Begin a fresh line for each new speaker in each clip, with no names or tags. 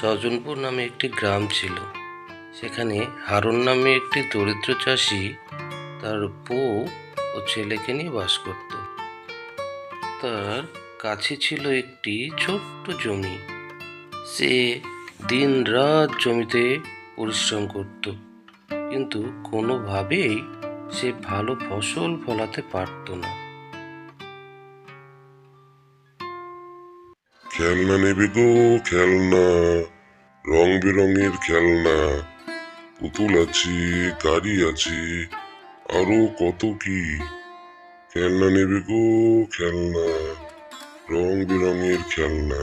সজনপুর নামে একটি গ্রাম ছিল। সেখানে হারুন নামে একটি দরিদ্র চাষি তার বউ ও ছেলেকে নিয়ে বাস করত। তার কাছে ছিল একটি ছোট্ট জমি। সে দিন রাত জমিতে পরিশ্রম করত। কিন্তু কোনোভাবেই সে ভালো ফসল ফলাতে পারত না।
খেলনা নেবে গো, খেলনা। রং বেরঙের খেলনা। পুতুল আছে, গাড়ি আছে, আরও কত কি? খেলনা নেবে গো, খেলনা। রং বেরঙের খেলনা।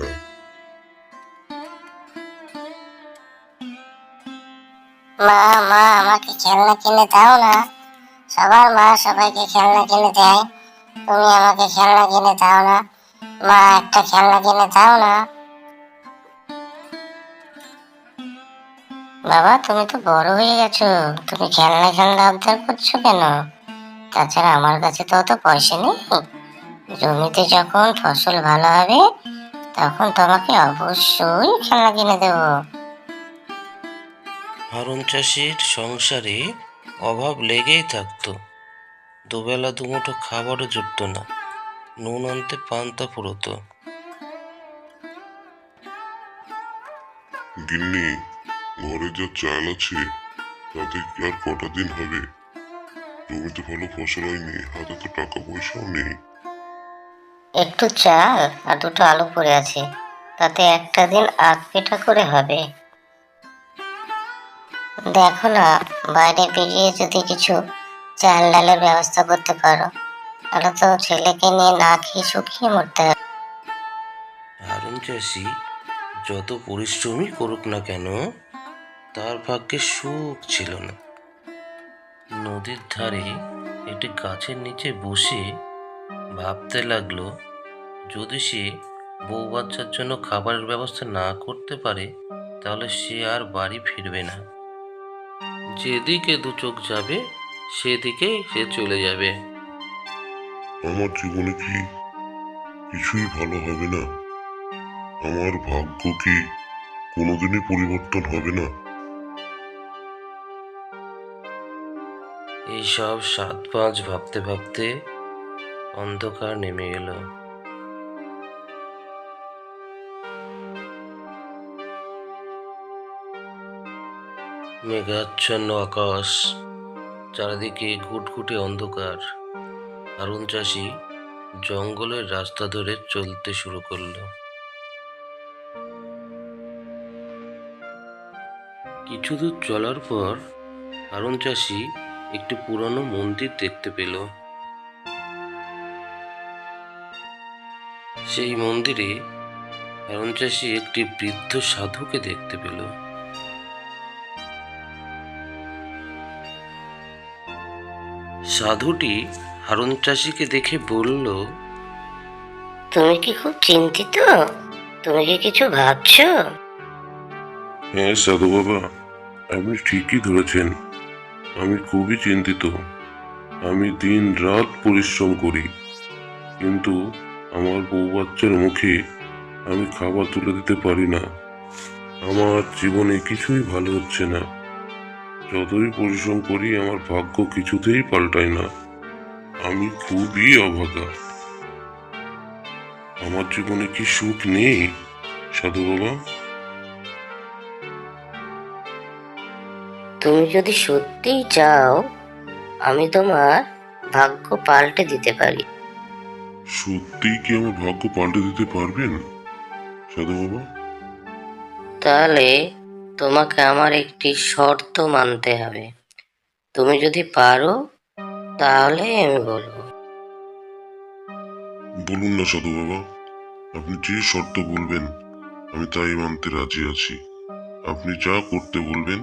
মা মা, আমাকে খেলনা কিনে দাও না। সবার মা সবাইকে খেলনা কিনে দেয়। তুমি আমাকে খেলনা কিনে দাও না। মা, একটা খেলনা কিনে দাও না। বাবা, তুমি তো বড় হয়ে গেছো। তুমি খেলনা খেলনা আবদার করছ কেন? তাছাড়া আমার কাছে তো অত পয়সা নেই। জমিতে যখন ফসল ভালো হবে, তখন তোমাকে অবশ্যই খেলনা কিনে দেবো।
হারুন চাষির সংসারে অভাব লেগেই থাকতো। দুবেলা দুমুঠো খাবারও জুটত না। নুন আনতে পান্তা ফুরোতো
গিন্নি ঘরে যা চাল আছে তাতে কি আর কটা দিন হবে? জমিতে ভালো ফসল হয়নি হাতে তো টাকা পয়সাও নেই।
একটু চাল আর দুটো আলু পড়ে আছে তাতে একটা দিন আধ পেটা করে হবে। দেখো না বাইরে বেরিয়ে যদি কিছু চাল ডালের ব্যবস্থা করতে পারো। তাহলে তো ছেলেকে নিয়ে না খেয়ে শুকিয়ে মরতে
হারুন চাষি যত পরিশ্রমই করুক না কেন, তার ভাগ্যে সুখ ছিল না। নদীর ধারে একটি গাছের নিচে বসে ভাবতে লাগল, যদি সে বউ বাচ্চার জন্য খাবারের ব্যবস্থা না করতে পারে, তাহলে সে আর বাড়ি ফিরবে না। যেদিকে দু চোখ যাবে, সেদিকেই সে চলে যাবে।
আমার জীবনে কি কিছুই ভালো হবে না? আমার ভাগ্য কি কোনোদিনই পরিবর্তন হবে না?
এইসব সাত পাঁচ ভাবতে ভাবতে অন্ধকার নেমে এলো। মেঘাচ্ছন্ন আকাশ, চারিদিকে ঘুটঘুটে অন্ধকার। হারুন চাষি জঙ্গলের রাস্তা ধরে চলতে শুরু করল। কিছু দূর চলার পর হারুন চাষি একটি পুরনো মন্দির দেখতে পেল। সেই মন্দিরে হারুন চাষি একটি বৃদ্ধ সাধুকে দেখতে পেল। সাধুটি হারুন চাষিকে দেখে বলল
তুমি কি খুব চিন্তিত? তুমি কি কিছু ভাবছ?
হ্যাঁ সাধু বাবা আপনি ঠিকই ধরেছেন। আমি খুবই চিন্তিত। আমি দিন রাত পরিশ্রম করি। কিন্তু আমার বউ বাচ্চার মুখে আমি খাবার তুলে দিতে পারি না। আমার জীবনে কিছুই ভালো হচ্ছে না। যতই পরিশ্রম করি আমার ভাগ্য কিছুতেই পাল্টায় না। আমি খুবই অভাগা আমার জীবনে কি সুখ নেই সাধু বাবা?
তুমি যদি সত্যিই চাও আমি তোমার ভাগ্য পাল্টে দিতে পারি।
সত্যিই কি আমার ভাগ্য পাল্টে দিতে পারবেন সাধু বাবা?
তাহলে তোমাকে আমার একটি শর্ত মানতে হবে। তুমি যদি পারো তাহলে আমি বলব।
বলুন না সাধু বাবা আপনি যে শর্ত বলবেন আমি তাই মানতে রাজি আছি। আপনি যা করতে বলবেন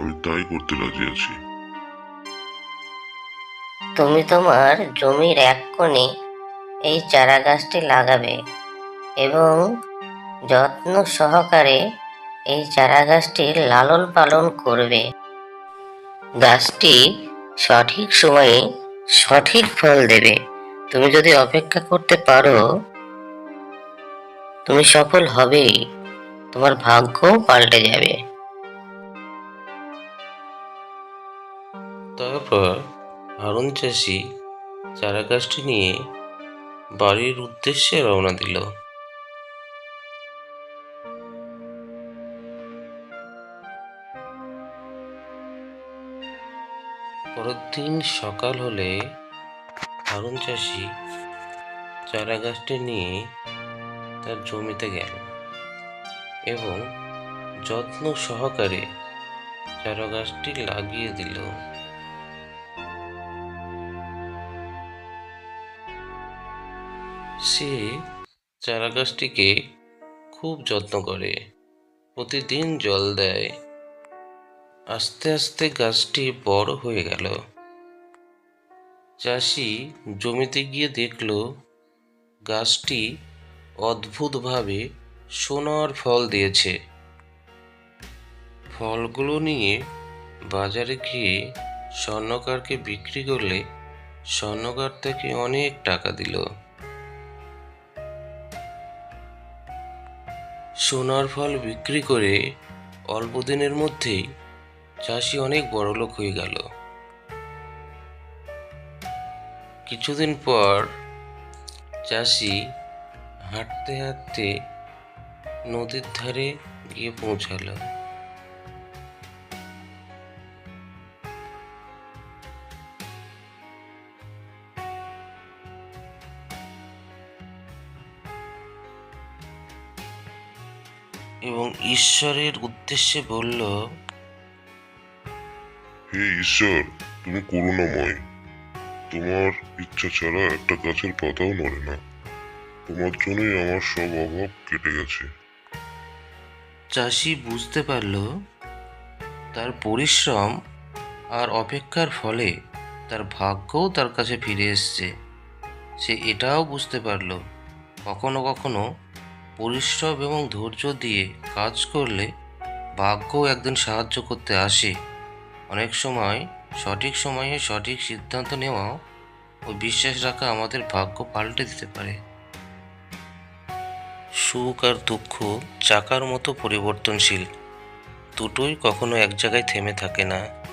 আমি তাই করতে রাজি আছি।
তুমি তোমার জমির এক কোণে এই চারা গাছটি লাগাবে এবং যত্ন সহকারে এই চারা গাছটির লালন পালন করবে। গাছটি সঠিক সময়ে সঠিক ফল দেবে। তুমি যদি অপেক্ষা করতে পারো, তুমি সফল হবেই। তোমার ভাগ্যও পাল্টে যাবে।
তারপর হারুন চাষি চারা গাছটি নিয়ে বাড়ির উদ্দেশ্যে রওনা দিল। পরের দিন সকাল হলে হারুন চাষি চারা গাছটি নিয়ে তার জমিতে গেল এবং যত্ন সহকারে চারা গাছটি লাগিয়ে দিল। সে চারা গাছটিকে খুব যত্ন করে, প্রতিদিন জল দেয় আস্তে আস্তে গাছটি বড় হয়ে গেল। চাষি জমিতে গিয়ে দেখল, গাছটি অদ্ভুতভাবে সোনার ফল দিয়েছে। ফলগুলো নিয়ে বাজারে গিয়ে স্বর্ণকারকে বিক্রি করলে স্বর্ণকার তাকে অনেক টাকা দিল। সোনার ফল বিক্রি করে অল্প দিনের মধ্যেই চাষি অনেক বড়লোক হয়ে গেল। কিছুদিন পর চাষি হাঁটতে হাঁটতে নদীর ধারে গিয়ে পৌঁছালো। এবং ঈশ্বরের উদ্দেশ্যে বলল
হে ঈশ্বর, তুমি করুণাময়। তোমার ইচ্ছা ছাড়া একটা গাছের পাতাও নড়ে না। তোমার জন্যই আমার সব অভাব কেটে গেছে।
চাষি বুঝতে পারল, তার পরিশ্রম আর অপেক্ষার ফলে তার ভাগ্যও তার কাছে ফিরে এসছে। সে এটাও বুঝতে পারল, কখনো কখনো পরিশ্রম এবং ধৈর্য দিয়ে কাজ করলে ভাগ্যও একদিন সাহায্য করতে আসে। অনেক সময় সঠিক সময়ে সঠিক সিদ্ধান্ত নেওয়া ও বিশ্বাস রাখা আমাদের ভাগ্য পাল্টে দিতে পারে। সুখ আর দুঃখ চাকার মতো পরিবর্তনশীল। দুটোই কখনো এক জায়গায় থেমে থাকে না।